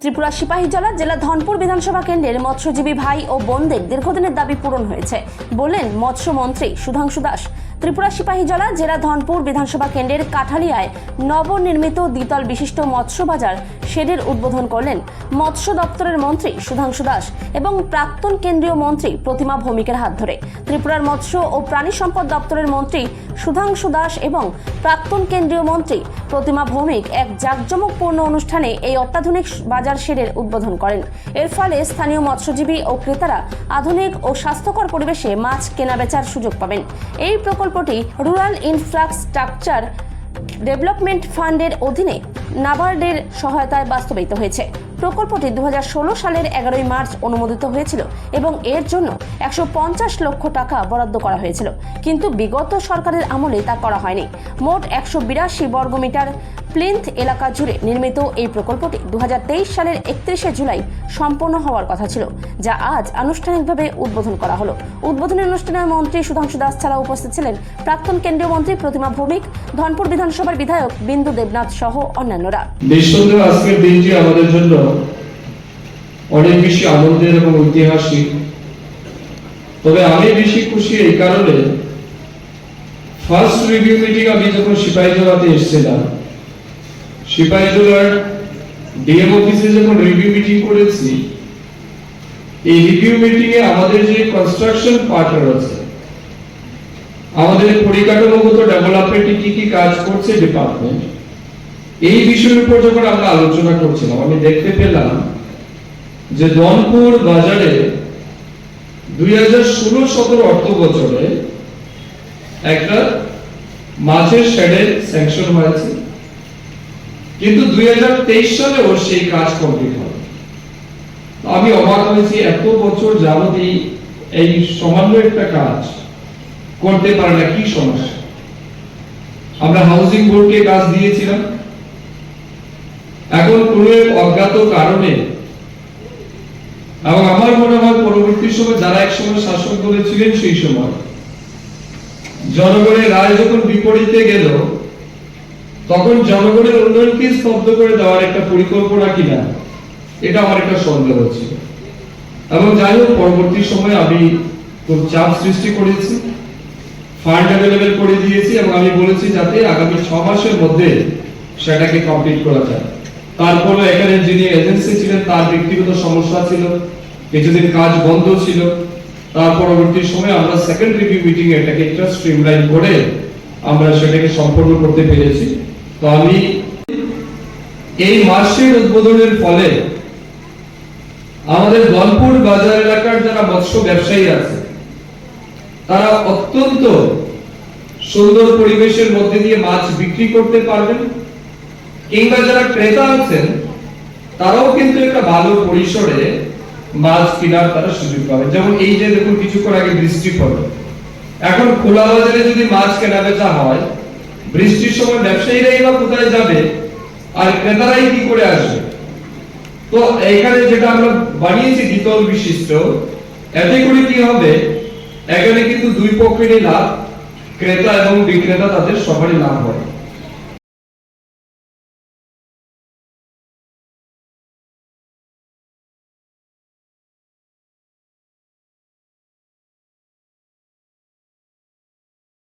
ত্রিপুরা সিপাহীজলা জেলা ধনপুর বিধানসভা কেন্দ্রের মৎস্যজীবী ভাই ও বোনদের দীর্ঘদিনের দাবি পূরণ হয়েছে বললেন মৎস্যমন্ত্রী সুধাংশু দাস। ত্রিপুরা সিপাহীজলা জেলা ধনপুর বিধানসভা কেন্দ্রের কাঠালিয়ায় নবনির্মিত দ্বিতল বিশিষ্ট মৎস্য বাজার শেডের উদ্বোধন করলেন মৎস্য দপ্তরের মন্ত্রী সুধাংশু দাস এবং প্রাক্তন কেন্দ্রীয় মন্ত্রী প্রতিমা ভৌমিকের হাত ধরে। ত্রিপুরার মৎস্য ও প্রাণী সম্পদ দপ্তরের মন্ত্রী সুধাংশু দাস এবং প্রাক্তন কেন্দ্রীয় মন্ত্রী প্রতিমা ভৌমিক এক জাঁকজমকপূর্ণ অনুষ্ঠানে এই অত্যাধুনিক বাজার শেডের উদ্বোধন করেন। এর ফলে স্থানীয় মৎস্যজীবী ও ক্রেতারা আধুনিক ও স্বাস্থ্যকর পরিবেশে মাছ কেনাবেচার সুযোগ পাবেন। এই প্রকল্পটি রুরাল ইনফ্রাস্ট্রাকচার ডেভেলপমেন্ট ফান্ডের অধীনে নাবার্ডের সহায়তায় বাস্তবায়িত হয়েছে। প্রকল্পটি দু হাজার ষোলো সালের এগারোই মার্চ অনুমোদিত হয়েছিল এবং এর জন্য একশো পঞ্চাশ লক্ষ টাকা বরাদ্দ করা হয়েছিল। কিন্তু বিগত সরকারের আমলে তা করা হয়নি। মোট একশো বিরাশি বর্গমিটার প্লিন্থ এলাকা জুড়ে নির্মিত এই প্রকল্পটি দুই হাজার তেইশ সালের একত্রিশে জুলাই সম্পন্ন হওয়ার কথা ছিল, যা আজ আনুষ্ঠানিকভাবে উদ্বোধন করা হলো। উদ্বোধনী অনুষ্ঠানে মন্ত্রী সুধাংশু দাস ছাড়া উপস্থিত ছিলেন প্রাক্তন কেন্দ্রীয় মন্ত্রী প্রতিমা ভৌমিক, ধনপুর বিধানসভার বিধায়ক বিন্দু দেবনাথ সহ অন্যান্যরা। আজকের দিনটি আমাদের জন্য অনেক বেশি আনন্দের এবং ঐতিহাসিক। তবে আমি বেশি খুশি এই কারণে ফার্স্ট রিভিউ মিটিং আমি যখন সিপাহীজলাতে এসেছিলাম সিপাহীজলার ডিএম অফিসে যখন রিভিউ মিটিং করেছি, এই রিভিউ মিটিং এ আমাদের যে কনস্ট্রাকশন পার্টনার আছে, আমাদের পরিকাঠামোগত ডেভেলপমেন্টে কি কি কাজ করছে ডিপার্টমেন্ট এই বিষয়ের উপর যখন আমরা আলোচনা করছিলাম, আমি দেখতে পেলাম যে দনপুর বাজারে দুই হাজার ষোলো সতেরো অর্থ বছরে একটা মাছের শেডে স্যাংশন হয়েছে। কিন্তু দুই তেইশ সালেও সেই কাজ কমপ্লিট হবে আমি অবাক হয়েছি, এত বছর যাবত এই সামান্য একটা কাজ করতে পারে না, কি সমস্যা? আমরা হাউজিং বোর্ডকে কাজ দিয়েছিলাম। এখন কোন অজ্ঞাত কারণে, এবং আমার মনে হয় পরবর্তী সময় যারা এক সময় শাসক দলে সেই সময়, জনগণের রায় যখন বিপরীতে গেল তখন জনগণের উন্নয়নকে স্তব্ধ করে দেওয়ার একটা পরিকল্পনা কিনা, এটা আমার একটা সন্দেহ ছিল। এবং যাই হোক, পরবর্তী সময়ে আমি খুব চাপ সৃষ্টি করেছি ফান্ড অ্যাভেলেবেল করে দিয়েছি এবং আমি বলেছি যাতে আগামী ছ মাসের মধ্যে সেটাকে কমপ্লিট করা যায়। তারপরে এখানে যিনি এজেন্সি ছিলেন, তার ব্যক্তিগত সমস্যা ছিল, কিছুদিন কাজ বন্ধ ছিল। তার পরবর্তী সময় আমরা সেকেন্ড রিভিউ মিটিং এটাকে একটা স্ট্রিমলাইন করে আমরা সেটাকে সম্পন্ন করতে পেরেছি। তো আমি এই মাসের উদ্বোধনের ফলে আমাদের দলপুর বাজার এলাকার যারা মৎস্য ব্যবসায়ী আছে, তারা অত্যন্ত সুন্দর পরিবেশের মধ্যে দিয়ে মাছ বিক্রি করতে পারবেন। কিংবা যারা ক্রেতা আছেন, তারাও কিন্তু একটা ভালো পরিসরে মাছ কেনার তারা সুযোগ পাবে যেমন এই যে দেখুন, কিছুক্ষণ আগে বৃষ্টি পড়ল এখন খোলা বাজারে যদি মাছ কেনা বেচা হয় বৃষ্টির সময় ব্যবসায়ীরাই বা কোথায় যাবে? আর ক্রেতারাই কি করে আসবে? তো এখানে যেটা আমরা বানিয়েছি দ্বিতল বিশিষ্ট, এতে করে কি হবে? এখানে কিন্তু দুই পক্ষেরই লাভ, ক্রেতা এবং বিক্রেতা তাদের সবারই লাভ হয়।